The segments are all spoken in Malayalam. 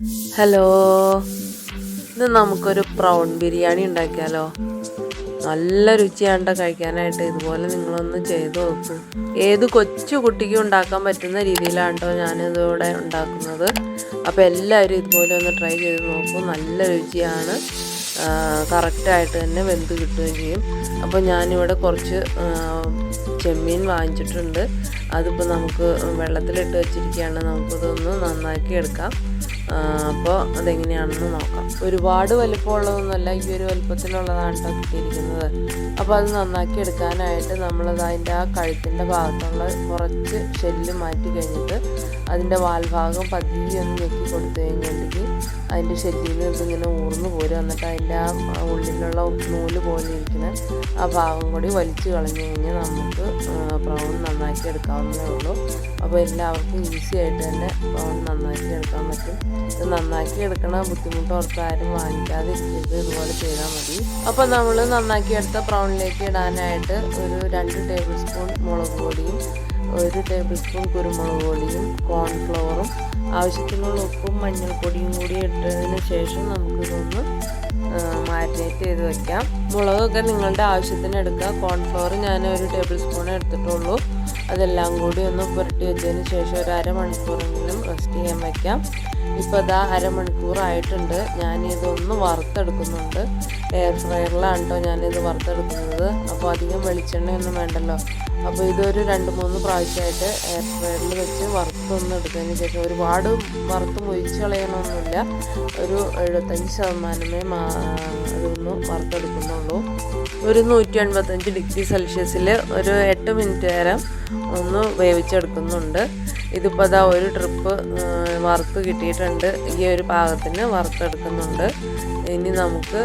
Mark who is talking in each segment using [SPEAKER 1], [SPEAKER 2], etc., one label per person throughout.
[SPEAKER 1] ഹലോ. ഇന്ന് നമുക്കൊരു പ്രൗൺ ബിരിയാണി ഉണ്ടാക്കിയാലോ? നല്ല രുചിയാണ്ട കഴിക്കാനായിട്ട് ഇതുപോലെ നിങ്ങളൊന്ന് ചെയ്ത് നോക്കൂ. ഏത് കൊച്ചു കുട്ടിക്കും ഉണ്ടാക്കാൻ പറ്റുന്ന രീതിയിലാണ് കേട്ടോ ഞാനിതിവിടെ ഉണ്ടാക്കുന്നത്. അപ്പോൾ എല്ലാവരും ഇതുപോലെ ഒന്ന് ട്രൈ ചെയ്ത് നോക്കൂ. നല്ല രുചിയാണ്. കറക്റ്റായിട്ട് തന്നെ വെന്ത് കിട്ടുകയും ചെയ്യും. അപ്പോൾ ഞാനിവിടെ കുറച്ച് ചെമ്മീൻ വാങ്ങിച്ചിട്ടുണ്ട്. അതിപ്പോൾ നമുക്ക് വെള്ളത്തിലിട്ട് വെച്ചിരിക്കുകയാണ്. നമുക്കിതൊന്ന് നന്നാക്കി എടുക്കാം. അപ്പോൾ അതെങ്ങനെയാണെന്ന് നോക്കാം. ഒരുപാട് വലിപ്പമുള്ളതൊന്നുമല്ല ഈ ഒരു വലിപ്പത്തിലുള്ളതാണ് കേട്ടോ കിട്ടിയിരിക്കുന്നത്. അപ്പോൾ അത് നന്നാക്കി എടുക്കാനായിട്ട് നമ്മളത് അതിന്റെ ആ കഴുത്തിന്റെ ഭാഗത്തുള്ള കുറച്ച് ഷെല്ല് മാറ്റി കഴിഞ്ഞിട്ട് അതിന്റെ വാൽഭാഗം പതിയെ ഒന്ന് ഞെക്കി കൊടുത്തു കഴിഞ്ഞിട്ടുണ്ടെങ്കിൽ അതിന്റെ ഷെല്ലിൽ നിന്ന് ഇതിങ്ങനെ ഊർന്നു പോരും. എന്നിട്ട് അതിന്റെ ആ ഉള്ളിലുള്ള നൂൽ പോലെ ഇരിക്കുന്ന ആ ഭാഗം കൂടി വലിച്ചു കളഞ്ഞു കഴിഞ്ഞാൽ നമുക്ക് ബ്രൗൺ നന്നാക്കി എടുക്കാവുന്നതേ ഉള്ളൂ. അപ്പോൾ എല്ലാവർക്കും ഈസി ആയിട്ട് തന്നെ ബ്രൗൺ നന്നാക്കി എടുക്കാൻ പറ്റും. ഇത് നന്നാക്കി എടുക്കണ. ബുദ്ധിമുട്ട് ഓർത്ത് ആരും വാങ്ങിക്കാതെ ഇരിക്കരുത് ഇതുപോലെ ചെയ്താൽ മതി. അപ്പോൾ നമ്മൾ നന്നാക്കി എടുത്ത ബ്രൗണിലേക്ക് ഇടാനായിട്ട് ഒരു രണ്ട് ടേബിൾ സ്പൂൺ മുളക് പൊടിയും ഒരു ടേബിൾ സ്പൂൺ കുരുമുളക് പൊടിയും കോൺഫ്ലവറും ആവശ്യത്തിനുള്ള ഉപ്പും മഞ്ഞൾപ്പൊടിയും കൂടി ഇട്ടതിന് ശേഷം നമുക്കിതൊന്ന് മാരിനേറ്റ് ചെയ്ത് വെക്കാം. മുളകൊക്കെ നിങ്ങളുടെ ആവശ്യത്തിന് എടുക്കുക കോൺഫ്ലവർ ഞാൻ ഒരു ടേബിൾ സ്പൂൺ എടുത്തിട്ടുള്ളൂ. അതെല്ലാം കൂടി ഒന്ന് പുരട്ടി വെച്ചതിന് ശേഷം ഒരു അരമണിക്കൂറെങ്കിലും റെസ്റ്റ് ചെയ്യാൻ വെക്കാം. ഇപ്പോൾ ഇതാ അരമണിക്കൂറായിട്ടുണ്ട്. ഞാനിതൊന്ന് വറുത്തെടുക്കുന്നുണ്ട്. എയർ ഫ്രയറിലാണ് കേട്ടോ ഞാനിത് വറുത്തെടുക്കുന്നത്. അപ്പോൾ അധികം വെളിച്ചെണ്ണയൊന്നും വേണ്ടല്ലോ. അപ്പോൾ ഇതൊരു രണ്ട് മൂന്ന് പ്രാവശ്യമായിട്ട് എയർ ഫ്രയറിൽ വെച്ച് വറുത്തൊന്ന് എടുത്തതിന് ശേഷം ഒരുപാട് വറുത്ത് മൊയിച്ച് കളയണമൊന്നുമില്ല ഒരു എഴുപത്തഞ്ച് ശതമാനമേ അതൊന്ന് വറുത്തെടുക്കുന്നുള്ളൂ. ഒരു നൂറ്റി എൺപത്തഞ്ച് ഡിഗ്രി സെൽഷ്യസിൽ ഒരു എട്ട് മിനിറ്റ് നേരം ഒന്ന് വേവിച്ചെടുക്കുന്നുണ്ട്. ഇതിപ്പോൾ അതാ ഒരു ട്രിപ്പ് വറുത്ത് കിട്ടിയിട്ടുണ്ട്. ഈ ഒരു പാകത്തിന് വറുത്തെടുക്കുന്നുണ്ട് ഇനി നമുക്ക്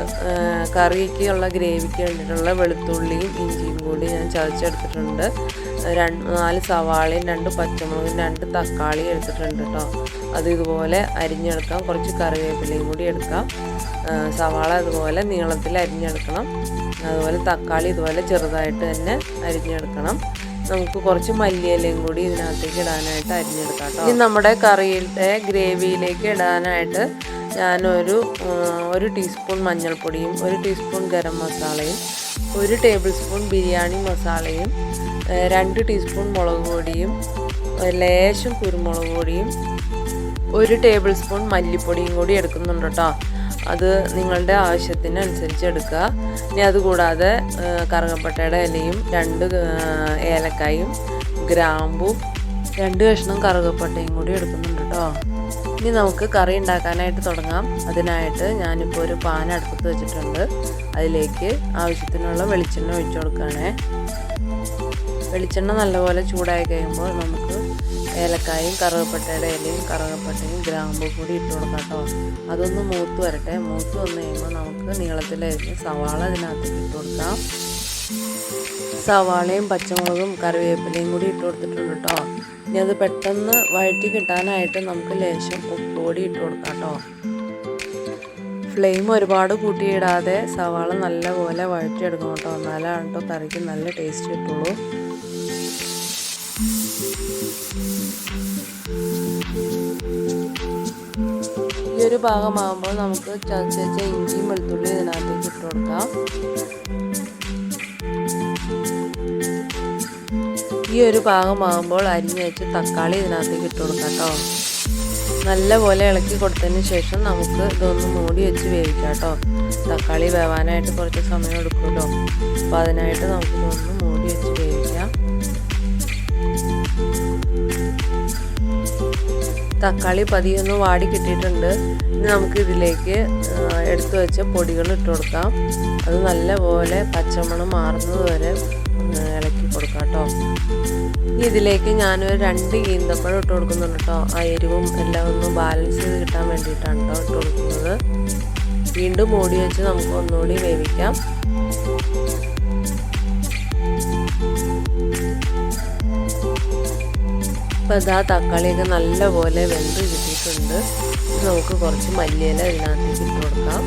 [SPEAKER 1] കറിക്കുള്ള ഗ്രേവിക്ക് വേണ്ടിയിട്ടുള്ള വെളുത്തുള്ളിയും ഇഞ്ചിയും കൂടി ഞാൻ ചതച്ചെടുത്തിട്ടുണ്ട്. രണ്ട് നാല് സവാളയും രണ്ട് പച്ചമുളകും രണ്ട് തക്കാളിയും എടുത്തിട്ടുണ്ട് കേട്ടോ അത് ഇതുപോലെ അരിഞ്ഞെടുക്കാം. കുറച്ച് കറിവേപ്പിലയും കൂടി എടുക്കാം. സവാള അതുപോലെ നീളത്തിൽ അരിഞ്ഞെടുക്കണം. അതുപോലെ തക്കാളി ഇതുപോലെ ചെറുതായിട്ട് തന്നെ അരിഞ്ഞെടുക്കണം. നമുക്ക് കുറച്ച് മല്ലിയിലയും കൂടി ഇതിനകത്തേക്ക് ഇടാനായിട്ട് അരിഞ്ഞെടുക്കാം ഇനി നമ്മുടെ കറിയുടെ ഗ്രേവിയിലേക്ക് ഇടാനായിട്ട് ഞാനൊരു ഒരു ടീസ്പൂൺ മഞ്ഞൾപ്പൊടിയും ഒരു ടീസ്പൂൺ ഗരം മസാലയും ഒരു ടേബിൾ സ്പൂൺ ബിരിയാണി മസാലയും രണ്ട് ടീസ്പൂൺ മുളക് പൊടിയും ലേശം കുരുമുളക് പൊടിയും ഒരു ടേബിൾ സ്പൂൺ മല്ലിപ്പൊടിയും കൂടി എടുക്കുന്നുണ്ട് കേട്ടോ അത് നിങ്ങളുടെ ആവശ്യത്തിനനുസരിച്ച് എടുക്കുക. ഇനി അതുകൂടാതെ കറുകപ്പട്ടയുടെ ഇലയും രണ്ട് ഏലക്കായും ഗ്രാമ്പും രണ്ട് കഷ്ണം കറുകപ്പട്ടയും കൂടി എടുക്കുന്നുണ്ട് കേട്ടോ ഇനി നമുക്ക് കറി ഉണ്ടാക്കാനായിട്ട് തുടങ്ങാം. അതിനായിട്ട് ഞാനിപ്പോൾ ഒരു പാൻ അടുപ്പത്ത് വെച്ചിട്ടുണ്ട്. അതിലേക്ക് ആവശ്യത്തിനുള്ള വെളിച്ചെണ്ണ ഒഴിച്ചു കൊടുക്കുകയാണേ. വെളിച്ചെണ്ണ നല്ലപോലെ ചൂടായി കഴിയുമ്പോൾ നമുക്ക് ഏലക്കായും കറുകപ്പട്ടയുടെ ഇലയും കറുകപ്പട്ടയും ഗ്രാമ്പും കൂടി ഇട്ട് കൊടുക്കാം കേട്ടോ. അതൊന്ന് മൂത്ത് വരട്ടെ. മൂത്ത് വന്നു കഴിയുമ്പോൾ നമുക്ക് നീളത്തിലരിഞ്ഞ് സവാള അതിനകത്ത് ഇട്ട് കൊടുക്കാം. സവാളയും പച്ചമുളകും കറിവേപ്പിലയും കൂടി ഇട്ട് കൊടുത്തിട്ടുണ്ട് കേട്ടോ. ഇനി അത് പെട്ടെന്ന് വഴറ്റി കിട്ടാനായിട്ട് നമുക്ക് ലേശം ഉപ്പ് കൂടി ഇട്ട് കൊടുക്കാം കേട്ടോ. ഫ്ലെയിം ഒരുപാട് കൂട്ടിയിടാതെ സവാള നല്ലപോലെ വഴറ്റിയെടുക്കണം കേട്ടോ. എന്നാലാണ് കേട്ടോ കറിക്ക് നല്ല ടേസ്റ്റ് കിട്ടുള്ളൂ. ഈ ഒരു ഭാഗമാകുമ്പോൾ നമുക്ക് ചതച്ച ഇഞ്ചിയും വെളുത്തുള്ളി ഇതിനകത്തേക്ക് ഇട്ട് കൊടുക്കാം. ഈ ഒരു ഭാഗമാകുമ്പോൾ അരിഞ്ഞ് വെച്ച് തക്കാളി ഇതിനകത്തേക്ക് ഇട്ട് കൊടുക്കാം കേട്ടോ. നല്ലപോലെ ഇളക്കി കൊടുത്തതിന് ശേഷം നമുക്ക് ഇതൊന്ന് മൂടി വെച്ച് വേവിക്കാം കേട്ടോ. തക്കാളി വേവാനായിട്ട് കുറച്ച് സമയം എടുക്കുമല്ലോ. അപ്പോൾ അതിനായിട്ട് നമുക്ക് ഇതൊന്ന് മൂടി വെച്ച് തക്കാളി പതിയൊന്ന് വാടി കിട്ടിയിട്ടുണ്ട്. ഇനി നമുക്ക് ഇതിലേക്ക് എടുത്തു വെച്ച പൊടികൾ ഇട്ട് കൊടുക്കാം. അത് നല്ലപോലെ പച്ചമണം മാറുന്നത് വരെ ഇളക്കി കൊടുക്കാം കേട്ടോ. ഇനി ഇതിലേക്ക് ഞാനൊരു രണ്ട് ഈന്തപ്പഴം ഇട്ട് കൊടുക്കുന്നുണ്ട് കേട്ടോ. ആ എരിവും എല്ലാം ഒന്ന് ബാലൻസ് ചെയ്ത് കിട്ടാൻ വേണ്ടിയിട്ടാണ് കേട്ടോ ഇട്ട് കൊടുക്കുന്നത്. വീണ്ടും മൂടി വെച്ച് നമുക്ക് ഒന്നുകൂടി വേവിക്കാം. അപ്പോൾ ഇതാ തക്കാളിയൊക്കെ നല്ലപോലെ വെന്ത് കിട്ടിയിട്ടുണ്ട്. നമുക്ക് കുറച്ച് മല്ലിയില ഇതിനകത്തേക്ക് ഇട്ട് കൊടുക്കാം.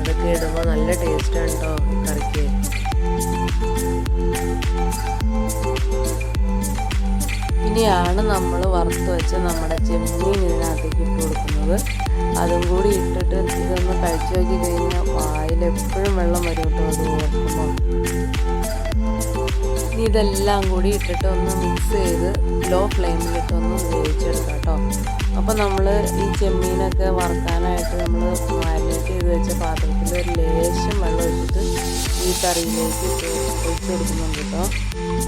[SPEAKER 1] അതൊക്കെ ഇടുമ്പോൾ നല്ല ടേസ്റ്റാണ് കേട്ടോ കറിക്ക്. ഇനിയാണ് നമ്മൾ വറുത്ത് വെച്ച് നമ്മുടെ ചെമ്മീൻ ഇതിനകത്തേക്ക് ഇട്ട് കൊടുക്കുന്നത്. അതും കൂടി ഇട്ടിട്ട് ഇതൊന്ന് കഴിച്ചു നോക്കി കഴിഞ്ഞാൽ വായിൽ എപ്പോഴും വെള്ളം വരും കേട്ടോ അത് ഓർക്കുമ്പോൾ ഇനി ഇതെല്ലാം കൂടി ഇട്ടിട്ട് ഒന്ന് മിക്സ് ചെയ്ത് ലോ ഫ്ലെയിമിലിട്ട് ഒന്ന് വേവിച്ചെടുക്കാം കേട്ടോ അപ്പോൾ നമ്മൾ ഈ ചെമ്മീനൊക്കെ വറുക്കാനായിട്ട് നമ്മൾ മാരിനേറ്റ് ചെയ്ത് വെച്ച പാത്രത്തിൽ ഒരു ലേശം വെള്ളം ഒഴിച്ചിട്ട് ഈ കറിയിലേക്ക് ഒഴിച്ചു കൊടുക്കുന്നുണ്ട് കേട്ടോ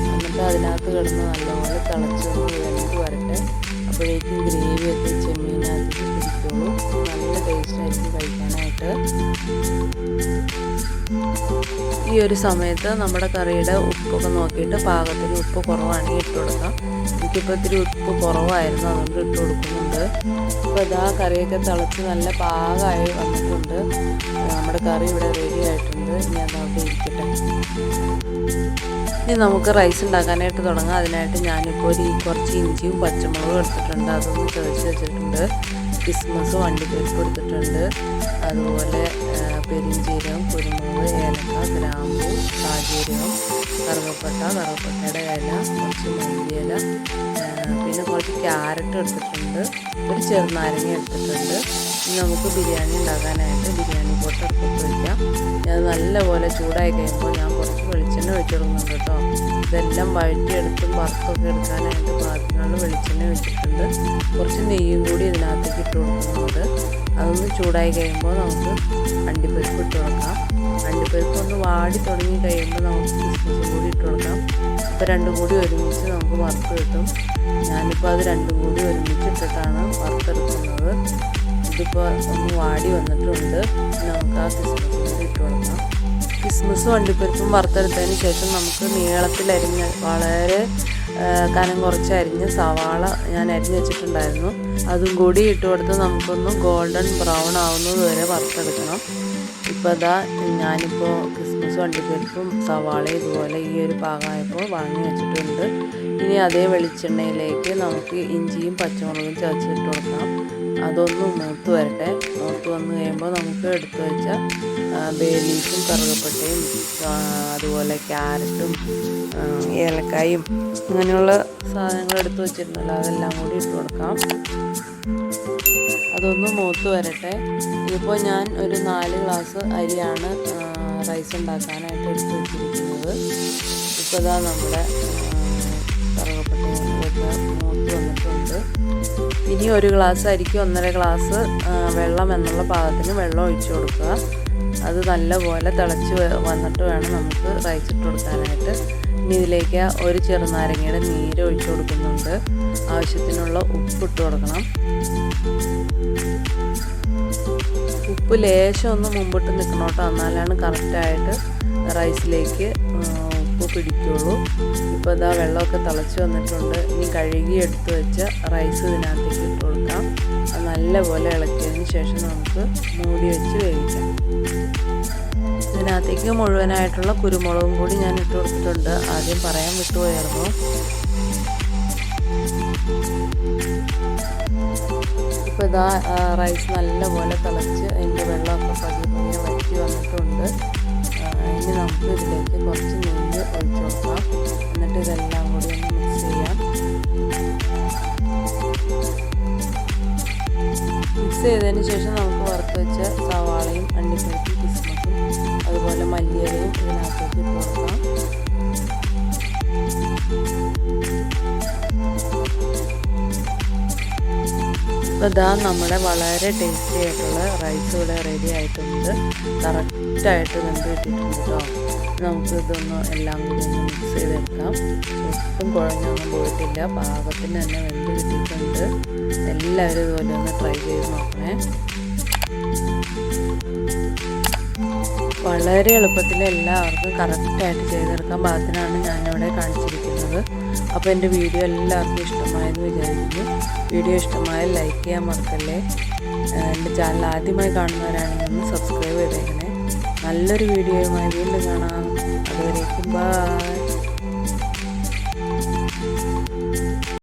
[SPEAKER 1] എന്നിട്ട് അതിനകത്ത് കിടന്ന് നല്ലപോലെ തിളച്ച് വേണ്ടിയിട്ട് വരട്ടെ. അപ്പോഴേക്കും ഗ്രേവിയൊക്കെ ഈ ഒരു സമയത്ത് നമ്മുടെ കറിയുടെ ഉപ്പൊക്കെ നോക്കിയിട്ട് പാകത്തിന് ഉപ്പ് കുറവാണെങ്കിൽ ഇട്ട് കൊടുക്കാം. എനിക്കിപ്പോൾ ഇത്തിരി ഉപ്പ് കുറവായിരുന്നു അതുകൊണ്ട് ഇട്ട് കൊടുക്കുന്നുണ്ട്. അപ്പോൾ ഇതാ കറിയൊക്കെ തിളച്ച് നല്ല പാകമായി വന്നിട്ടുണ്ട്. നമ്മുടെ കറി ഇവിടെ റെഡി ആയിട്ടുണ്ട്. അത് അവിടെ ഇരിക്കട്ടെ. ഇനി നമുക്ക് റൈസ് ഉണ്ടാക്കാനായിട്ട് തുടങ്ങാം. അതിനായിട്ട് ഞാനിപ്പോൾ ഒരു കുറച്ച് ഇഞ്ചിയും പച്ചമുളകും എടുത്തിട്ടുണ്ട്. അതൊന്ന് ചതച്ച് വെച്ചിട്ടുണ്ട്. കിസ്മസും വണ്ടിപ്പരിപ്പ് എടുത്തിട്ടുണ്ട്. അതുപോലെ പെരിഞ്ചീരകം കുരുമുളക് ഏലക്ക ഗ്രാമ്പു കറുവപ്പട്ട കറുകപ്പട്ട കറുകപ്പട്ടയുടെ ഇല കുറച്ച് മല്ലിയില പിന്നെ കുറച്ച് ക്യാരറ്റ് എടുത്തിട്ടുണ്ട്. ഒരു ചെറുനാരങ്ങ എടുത്തിട്ടുണ്ട്. ഇനി നമുക്ക് ബിരിയാണി ഉണ്ടാക്കാനായിട്ട് ബിരിയാണി പോട്ട് എടുത്തിട്ട് വയ്ക്കാം. അത് നല്ലപോലെ ചൂടായി കഴിയുമ്പോൾ ഞാൻ കുറച്ച് വെളിച്ചെണ്ണ വെച്ച് കൊടുക്കുന്നുണ്ട് കേട്ടോ. ഇതെല്ലാം വഴറ്റിയെടുത്തും വറുത്തൊക്കെ എടുക്കാനായിട്ട് പാത്രങ്ങളിൽ വെളിച്ചെണ്ണ വെച്ചിട്ടുണ്ട്. കുറച്ച് നെയ്യും കൂടി ഇതിനകത്തേക്ക് ഇട്ട് കൊടുക്കുന്നുണ്ട്. അതൊന്ന് ചൂടായി കഴിയുമ്പോൾ നമുക്ക് അണ്ടിപ്പരിപ്പ് ഇട്ട് കൊടുക്കാം. അണ്ടിപ്പരിപ്പ് ഒന്ന് വാടി തുടങ്ങി കഴിയുമ്പോൾ നമുക്ക് കിസ്മിസും കൂടി ഇട്ട് കൊടുക്കാം. അപ്പോൾ രണ്ടും കൂടി ഒരുമിച്ച് നമുക്ക് വറുത്ത് കിട്ടും. ഞാനിപ്പോൾ അത് രണ്ടും കൂടി ഒരുമിച്ച് ഇട്ടിട്ടാണ് വറുത്തെടുക്കുന്നത്. ഇതിപ്പോൾ ഒന്ന് വാടി വന്നിട്ടുണ്ട്. നമുക്ക് ആ കിസ്മിസും കൂടി ഇട്ട് കൊടുക്കാം. കിസ്മിസും അണ്ടിപ്പരിപ്പും വറുത്തെടുത്തതിന് ശേഷം നമുക്ക് നീളത്തിലരിഞ്ഞ് വളരെ കനം കുറച്ച് അരിഞ്ഞ് സവാള ഞാൻ അരിഞ്ഞ് വെച്ചിട്ടുണ്ടായിരുന്നു. അതും കൂടി ഇട്ട് കൊടുത്ത് നമുക്കൊന്ന് ഗോൾഡൻ ബ്രൗൺ ആവുന്നത് വരെ വറുത്തെടുക്കണം. ഇപ്പോൾ അതാ ഞാനിപ്പോൾ ക്രിസ്മസ് അണ്ടിപ്പരിപ്പും സവാളയും ഇതുപോലെ ഈ ഒരു പാകമായപ്പോൾ വാങ്ങി വെച്ചിട്ടുണ്ട്. ഇനി അതേ വെളിച്ചെണ്ണയിലേക്ക് നമുക്ക് ഇഞ്ചിയും പച്ചമുളകും ചതച്ചിട്ട് കൊടുക്കാം. അതൊന്ന് മൂത്ത് വരട്ടെ. മൂത്ത് വന്ന് കഴിയുമ്പോൾ നമുക്ക് എടുത്തു വെച്ച ബേലീഫും കറുകപ്പട്ടയും അതുപോലെ ക്യാരറ്റും ഏലക്കായും അങ്ങനെയുള്ള സാധനങ്ങൾ എടുത്തു വെച്ചിരുന്നല്ലോ അതെല്ലാം കൂടി ഇട്ട് കൊടുക്കാം. അതൊന്ന് മൂത്ത് വരട്ടെ. ഇതിപ്പോൾ ഞാൻ ഒരു നാല് ഗ്ലാസ് അരിയാണ് റൈസ് ഉണ്ടാക്കാനായിട്ട് എടുത്തു വെച്ചിരിക്കുന്നത്. ഇപ്പോൾ നമ്മുടെ കറുകപ്പട്ടയൊക്കെ ഇനി ഒരു ഗ്ലാസ് അരിക്കും ഒന്നര ഗ്ലാസ് വെള്ളം എന്നുള്ള പാകത്തിന് വെള്ളം ഒഴിച്ചു കൊടുക്കുക അത് നല്ലപോലെ തിളച്ച് വന്നിട്ട് വേണം നമുക്ക് റൈസ് ഇട്ട് കൊടുക്കാനായിട്ട് ഇനി ഇതിലേക്ക് ഒരു ചെറുനാരങ്ങയുടെ നീര് ഒഴിച്ചു കൊടുക്കുന്നുണ്ട് ആവശ്യത്തിനുള്ള ഉപ്പ് ഇട്ട് കൊടുക്കണം ഉപ്പ് ലേശം ഒന്ന് മുമ്പിട്ട് നിൽക്കണം കേട്ടോ എന്നാലാണ് കറക്റ്റായിട്ട് റൈസിലേക്ക് പിടിക്കുള്ളൂ. ഇപ്പോൾ ഇതാ വെള്ളമൊക്കെ തിളച്ച് വന്നിട്ടുണ്ട്. ഇനി കഴുകി എടുത്ത് വെച്ച റൈസ് ഇതിനകത്തേക്ക് ഇട്ട് കൊടുക്കാം അത് നല്ലപോലെ ഇളക്കിയതിന് ശേഷം നമുക്ക് മൂടി വെച്ച് വേവിക്കാം. ഇതിനകത്തേക്ക് മുഴുവനായിട്ടുള്ള കുരുമുളകും കൂടി ഞാൻ ഇട്ട് കൊടുത്തിട്ടുണ്ട്. ആദ്യം പറയാൻ വിട്ടുപോയായിരുന്നു. ഇപ്പോൾ ഇതാ റൈസ് നല്ലപോലെ തിളച്ച് അതിന്റെ വെള്ളമൊക്കെ പതിയെ വറ്റി വന്നിട്ടുണ്ട്. ഇനി നമുക്ക് ഇതിലേക്ക് കുറച്ച് നെയ്യ് ഒഴിച്ചു കൊടുക്കാം. എന്നിട്ട് ഇതെല്ലാം കൂടി ഒന്ന് മിക്സ് ചെയ്യാം. മിക്സ് ചെയ്തതിന് ശേഷം നമുക്ക് വറുത്ത് വെച്ച സവാളയും അണ്ടിപ്പരിപ്പും കിസ്മസും അതുപോലെ മല്ലിയിലയും ഇതിനകത്തേക്ക് കൊടുക്കാം. അപ്പോൾ ഇതാ നമ്മുടെ വളരെ ടേസ്റ്റി ആയിട്ടുള്ള റൈസ് ഇവിടെ റെഡി ആയിട്ടുണ്ട്. കറക്റ്റായിട്ട് നമുക്ക് കിട്ടിയിട്ടുണ്ട് കേട്ടോ നമുക്ക് ഇതൊന്ന് എല്ലാം കൂടി ഒന്ന് മിക്സ് ചെയ്തെടുക്കാം. ഒട്ടും കുഴഞ്ഞൊന്നും പോയിട്ടില്ല. പാകത്തിന് തന്നെ വെന്ത് കിട്ടിയിട്ടുണ്ട്. എല്ലാവരും ഇതുപോലെ ഒന്ന് ട്രൈ ചെയ്ത് നോക്കണേ. വളരെ എളുപ്പത്തിൽ എല്ലാവർക്കും കറക്റ്റായിട്ട് ചെയ്തെടുക്കാൻ പാകത്തിനാണ് ഞാനിവിടെ അപ്പോൾ എന്റെ വീഡിയോ എല്ലാവർക്കും ഇഷ്ടമായെന്ന് വിചാരിക്കുന്നു. വീഡിയോ ഇഷ്ടമായാൽ ലൈക്ക് ചെയ്യാൻ മറക്കല്ലേ? എന്റെ ചാനൽ ആദ്യമായി കാണുന്നവരാണെങ്കിൽ സബ്സ്ക്രൈബ് ചെയ്തേക്കണേ. നല്ലൊരു വീഡിയോയുമായി വീണ്ടും കാണാം. അതുവരേക്കും ബൈ